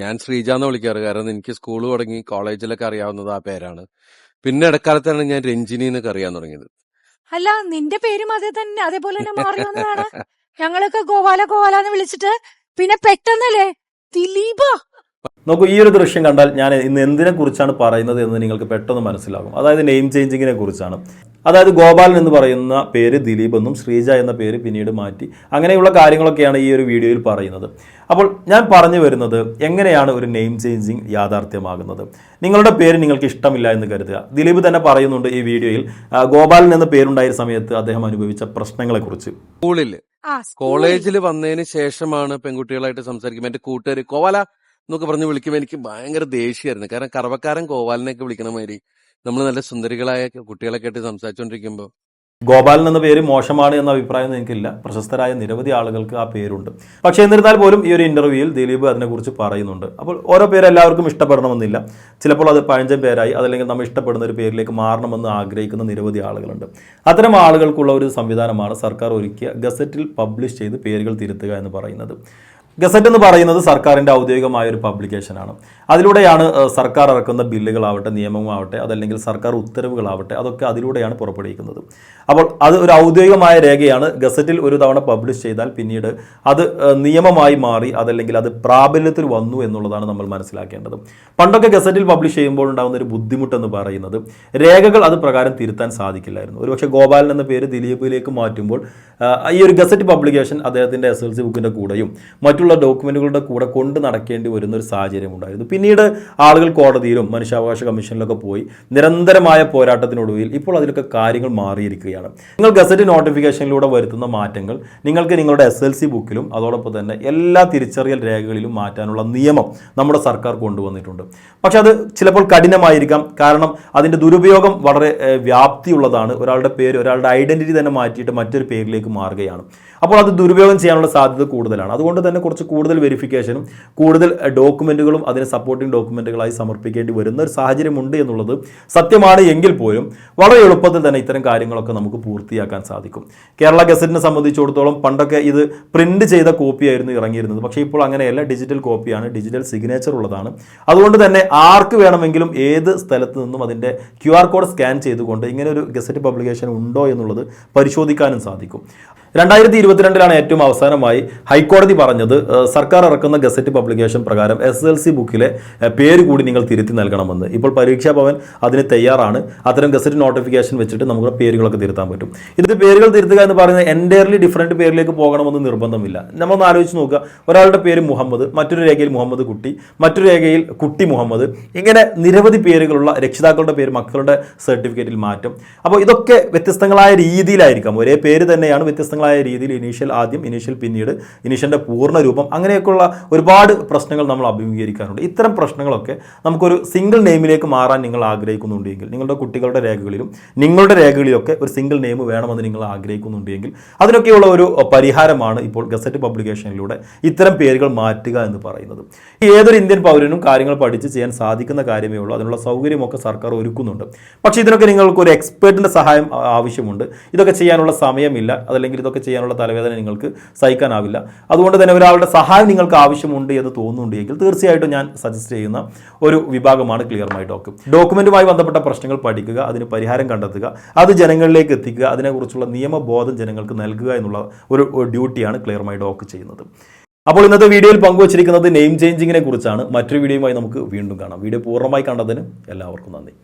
ഞാൻ ശ്രീജ എന്ന് വിളിക്കാറ്. കാരണം എനിക്ക് സ്കൂൾ തുടങ്ങി കോളേജിലൊക്കെ അറിയാവുന്നത് ആ പേരാണ്. പിന്നെ ഇടക്കാലത്താണ് ഞാൻ രഞ്ജിനി എന്നൊക്കെ അറിയാൻ തുടങ്ങിയത്. അല്ല നിന്റെ പേരും അതേ തന്നെ അതേപോലെ തന്നെ മാറി ഞങ്ങളൊക്കെ ഗോപാല ഗോപാല എന്ന് വിളിച്ചിട്ട് പിന്നെ പെട്ടെന്നല്ലേ ദിലീപ നോക്കൂ ഈ ഒരു ദൃശ്യം കണ്ടാൽ ഞാൻ ഇന്ന് എന്തിനെ കുറിച്ചാണ് പറയുന്നത് എന്ന് നിങ്ങൾക്ക് പെട്ടെന്ന് മനസ്സിലാകും. അതായത് നെയിം ചേഞ്ചിങ്ങിനെ കുറിച്ചാണ്. അതായത് ഗോപാലൻ എന്ന് പറയുന്ന പേര് ദിലീപ് എന്നും ശ്രീജ എന്ന പേര് പിന്നീട് മാറ്റി. അങ്ങനെയുള്ള കാര്യങ്ങളൊക്കെയാണ് ഈ ഒരു വീഡിയോയിൽ പറയുന്നത്. അപ്പോൾ ഞാൻ പറഞ്ഞു വരുന്നത് എങ്ങനെയാണ് ഒരു നെയിം ചേഞ്ചിങ് യാഥാർത്ഥ്യമാകുന്നത്? നിങ്ങളുടെ പേര് നിങ്ങൾക്ക് ഇഷ്ടമില്ല എന്ന് കരുതുക. ദിലീപ് തന്നെ പറയുന്നുണ്ട് ഈ വീഡിയോയിൽ ഗോപാലൻ എന്ന പേരുണ്ടായ സമയത്ത് അദ്ദേഹം അനുഭവിച്ച പ്രശ്നങ്ങളെക്കുറിച്ച്. സ്കൂളിൽ കോളേജിൽ വന്നതിന് ശേഷമാണ് പെൺകുട്ടികളായിട്ട് സംസാരിക്കുമ്പോൾ എന്റെ കൂട്ടുകാർ കോവാല എന്നൊക്കെ പറഞ്ഞ് വിളിക്കുമ്പോൾ എനിക്ക് ഭയങ്കര ദേഷ്യമായിരുന്നു. കാരണം കറവക്കാരൻ ഗോപാലിനെയൊക്കെ വിളിക്കണ മാതിരി നമ്മൾ നല്ല സുന്ദരികളായ കുട്ടികളൊക്കെ ആയിട്ട് സംസാരിച്ചുകൊണ്ടിരിക്കുമ്പോൾ ഗോപാലൻ എന്ന പേര് മോശമാണ് എന്ന അഭിപ്രായം എനിക്കില്ല. പ്രശസ്തരായ നിരവധി ആളുകൾക്ക് ആ പേരുണ്ട്. പക്ഷേ എന്നിരുന്നാൽ പോലും ഈ ഒരു ഇന്റർവ്യൂവിൽ ദിലീപ് അതിനെക്കുറിച്ച് പറയുന്നുണ്ട്. അപ്പോൾ ഓരോ പേര് എല്ലാവർക്കും ഇഷ്ടപ്പെടണമെന്നില്ല. ചിലപ്പോൾ അത് പഴഞ്ചൻ പേരായി അതല്ലെങ്കിൽ നമ്മൾ ഇഷ്ടപ്പെടുന്ന ഒരു പേരിലേക്ക് മാറണമെന്ന് ആഗ്രഹിക്കുന്ന നിരവധി ആളുകളുണ്ട്. അത്തരം ആളുകൾക്കുള്ള ഒരു സംവിധാനമാണ് സർക്കാർ ഒരുക്കിയ ഗസറ്റിൽ പബ്ലിഷ് ചെയ്ത് പേരുകൾ തിരുത്തുക എന്ന് പറയുന്നത്. ഗസറ്റ് എന്ന് പറയുന്നത് സർക്കാരിന്റെ ഔദ്യോഗികമായ ഒരു പബ്ലിക്കേഷനാണ് അതിലൂടെയാണ് സർക്കാർ ഇറക്കുന്ന ബില്ലുകളാവട്ടെ നിയമമാവട്ടെ അതല്ലെങ്കിൽ സർക്കാർ ഉത്തരവുകളാവട്ടെ അതൊക്കെ അതിലൂടെയാണ് പുറപ്പെടുവിക്കുന്നത്. അപ്പോൾ അത് ഒരു ഔദ്യോഗികമായ രേഖയാണ്. ഗസറ്റിൽ ഒരു തവണ പബ്ലിഷ് ചെയ്താൽ പിന്നീട് അത് നിയമമായി മാറി അതല്ലെങ്കിൽ അത് പ്രാബല്യത്തിൽ വന്നു എന്നുള്ളതാണ് നമ്മൾ മനസ്സിലാക്കേണ്ടത്. പണ്ടൊക്കെ ഗസറ്റിൽ പബ്ലിഷ് ചെയ്യുമ്പോൾ ഉണ്ടാകുന്ന ഒരു ബുദ്ധിമുട്ടെന്ന് പറയുന്നത് രേഖകൾ അത് പ്രകാരം തിരുത്താൻ സാധിക്കില്ലായിരുന്നു. ഒരുപക്ഷെ ഗോപാലൻ എന്ന പേര് ദിലീപിലേക്ക് മാറ്റുമ്പോൾ ഈ ഒരു ഗസറ്റ് പബ്ലിക്കേഷൻ അദ്ദേഹത്തിന്റെ എസ് എൽ സി ബുക്കിന്റെ കൂടെയും ഡോക്യുമെന്റുകളുടെ കൂടെ കൊണ്ട് നടക്കേണ്ടി വരുന്ന ഒരു സാഹചര്യം ഉണ്ടായിരുന്നു. പിന്നീട് ആളുകൾ കോടതിയിലും മനുഷ്യാവകാശ കമ്മീഷനിലൊക്കെ പോയി നിരന്തരമായ പോരാട്ടത്തിനൊടുവിൽ ഇപ്പോൾ അതിലൊക്കെ കാര്യങ്ങൾ മാറിയിരിക്കുകയാണ്. നിങ്ങൾ ഗസറ്റ് നോട്ടിഫിക്കേഷനിലൂടെ വരുത്തുന്ന മാറ്റങ്ങൾ നിങ്ങൾക്ക് നിങ്ങളുടെ എസ് എൽ സി ബുക്കിലും അതോടൊപ്പം തന്നെ എല്ലാ തിരിച്ചറിയൽ രേഖകളിലും മാറ്റാനുള്ള നിയമം നമ്മുടെ സർക്കാർ കൊണ്ടുവന്നിട്ടുണ്ട്. പക്ഷെ അത് ചിലപ്പോൾ കഠിനമായിരിക്കാം. കാരണം അതിന്റെ ദുരുപയോഗം വളരെ വ്യാപ്തിയുള്ളതാണ്. ഒരാളുടെ പേര് ഒരാളുടെ ഐഡന്റിറ്റി തന്നെ മാറ്റിയിട്ട് മറ്റൊരു പേരിലേക്ക് മാറുകയാണ്. അപ്പോൾ അത് ദുരുപയോഗം ചെയ്യാനുള്ള സാധ്യത കൂടുതലാണ്. അതുകൊണ്ട് തന്നെ കുറച്ച് കൂടുതൽ വെരിഫിക്കേഷനും കൂടുതൽ ഡോക്യുമെന്റുകളും അതിന് സപ്പോർട്ടിംഗ് ഡോക്യുമെന്റുകളായി സമർപ്പിക്കേണ്ടി വരുന്ന ഒരു സാഹചര്യമുണ്ട് എന്നുള്ളത് സത്യമാണ് എങ്കിൽ പോലും വളരെ എളുപ്പത്തിൽ തന്നെ ഇത്തരം കാര്യങ്ങളൊക്കെ നമുക്ക് പൂർത്തിയാക്കാൻ സാധിക്കും. കേരള ഗസറ്റിനെ സംബന്ധിച്ചിടത്തോളം പണ്ടൊക്കെ ഇത് പ്രിന്റ് ചെയ്ത കോപ്പിയായിരുന്നു ഇറങ്ങിയിരുന്നത്. പക്ഷേ ഇപ്പോൾ അങ്ങനെയല്ല. ഡിജിറ്റൽ കോപ്പിയാണ് ഡിജിറ്റൽ സിഗ്നേച്ചർ ഉള്ളതാണ്. അതുകൊണ്ട് തന്നെ ആർക്ക് വേണമെങ്കിലും ഏത് സ്ഥലത്ത് നിന്നും അതിന്റെ ക്യു ആർ കോഡ് സ്കാൻ ചെയ്തുകൊണ്ട് ഇങ്ങനെ ഒരു ഗസറ്റ് പബ്ലിക്കേഷൻ ഉണ്ടോ എന്നുള്ളത് പരിശോധിക്കാനും സാധിക്കും. രണ്ടായിരത്തി ഇരുപത്തിരണ്ടിലാണ് ഏറ്റവും അവസാനമായി ഹൈക്കോടതി പറഞ്ഞത് സർക്കാർ ഇറക്കുന്ന ഗസറ്റ് പബ്ലിക്കേഷൻ പ്രകാരം എസ് എൽ സി ബുക്കിലെ പേര് കൂടി നിങ്ങൾ തിരുത്തി നൽകണമെന്ന്. ഇപ്പോൾ പരീക്ഷാ ഭവൻ അതിന് തയ്യാറാണ്. അത്തരം ഗസറ്റ് നോട്ടിഫിക്കേഷൻ വെച്ചിട്ട് നമുക്ക് പേരുകളൊക്കെ തിരുത്താൻ പറ്റും. ഇത് പേരുകൾ തിരുത്തുക എന്ന് പറയുന്നത് എന്റയർലി ഡിഫറന്റ് പേരിലേക്ക് പോകണമെന്ന് നിർബന്ധമില്ല. നമ്മൾ ഒന്ന് ആലോചിച്ച് നോക്കുക. ഒരാളുടെ പേര് മുഹമ്മദ് മറ്റൊരു രേഖയിൽ മുഹമ്മദ് കുട്ടി മറ്റൊരു രേഖയിൽ കുട്ടി മുഹമ്മദ്. ഇങ്ങനെ നിരവധി പേരുകളുള്ള രക്ഷിതാക്കളുടെ പേര് മക്കളുടെ സർട്ടിഫിക്കറ്റിൽ മാറ്റും. അപ്പോൾ ഇതൊക്കെ വ്യത്യസ്തങ്ങളായ രീതിയിലായിരിക്കാം. ഒരേ പേര് തന്നെയാണ് വ്യത്യസ്തങ്ങളായ രീതിയിൽ ഇനീഷ്യൽ ആദ്യം ഇനീഷ്യൽ പിന്നീട് ഇനീഷ്യലിന്റെ പൂർണ രൂപം അങ്ങനെയൊക്കെയുള്ള ഒരുപാട് പ്രശ്നങ്ങൾ നമ്മൾ അഭിമുഖീകരിക്കാറുണ്ട്. ഇത്തരം പ്രശ്നങ്ങളൊക്കെ നമുക്കൊരു സിംഗിൾ നെയിമിലേക്ക് മാറാൻ നിങ്ങൾ ആഗ്രഹിക്കുന്നുണ്ടെങ്കിൽ നിങ്ങളുടെ കുട്ടികളുടെ രേഖകളിലും നിങ്ങളുടെ രേഖകളിലൊക്കെ ഒരു സിംഗിൾ നെയിം വേണമെന്ന് നിങ്ങൾ ആഗ്രഹിക്കുന്നുണ്ടെങ്കിൽ അതിനൊക്കെയുള്ള ഒരു പരിഹാരമാണ് ഇപ്പോൾ ഗസറ്റ് പബ്ലിക്കേഷനിലൂടെ ഇത്തരം പേരുകൾ മാറ്റുക എന്ന് പറയുന്നത്. ഏതൊരു ഇന്ത്യൻ പൗരനും കാര്യങ്ങൾ പഠിച്ച് ചെയ്യാൻ സാധിക്കുന്ന കാര്യമേ ഉള്ളൂ. അതിനുള്ള സൗകര്യമൊക്കെ സർക്കാർ ഒരുക്കുന്നുണ്ട്. പക്ഷേ ഇതിനൊക്കെ നിങ്ങൾക്ക് ഒരു എക്സ്പേർട്ടിന്റെ സഹായം ആവശ്യമുണ്ട്. ഇതൊക്കെ ചെയ്യാനുള്ള സമയമില്ല. അതല്ലെങ്കിൽ ഇതൊക്കെ ചെയ്യാനുള്ള തലവേദന നിങ്ങൾക്ക് സഹിക്കാനാവില്ല. അതുകൊണ്ട് തന്നെ ഒരാളുടെ സഹായം നിങ്ങൾക്ക് ആവശ്യമുണ്ട് എന്ന് തോന്നുന്നുണ്ടെങ്കിൽ തീർച്ചയായിട്ടും ഞാൻ സജസ്റ്റ് ചെയ്യുന്ന ഒരു വിഭാഗമാണ് ക്ലിയർ മൈ ഡോക്ക് ഡോക്യുമെന്റുമായി ബന്ധപ്പെട്ട പ്രശ്നങ്ങൾ പഠിക്കുക അതിന് പരിഹാരം കണ്ടെത്തുക അത് ജനങ്ങളിലേക്ക് എത്തിക്കുക അതിനെക്കുറിച്ചുള്ള നിയമബോധം ജനങ്ങൾക്ക് നൽകുക എന്നുള്ള ഒരു ഡ്യൂട്ടിയാണ് ക്ലിയർ മൈ ഡോക്ക് ചെയ്യുന്നത്. അപ്പോൾ ഇന്നത്തെ വീഡിയോയിൽ പങ്കുവച്ചിരിക്കുന്നത് നെയിം ചേഞ്ചിങ്ങിനെ കുറിച്ചാണ്. മറ്റൊരു വീഡിയോയുമായി നമുക്ക് വീണ്ടും കാണാം. വീഡിയോ പൂർണമായി കണ്ടതിന് എല്ലാവർക്കും നന്ദി.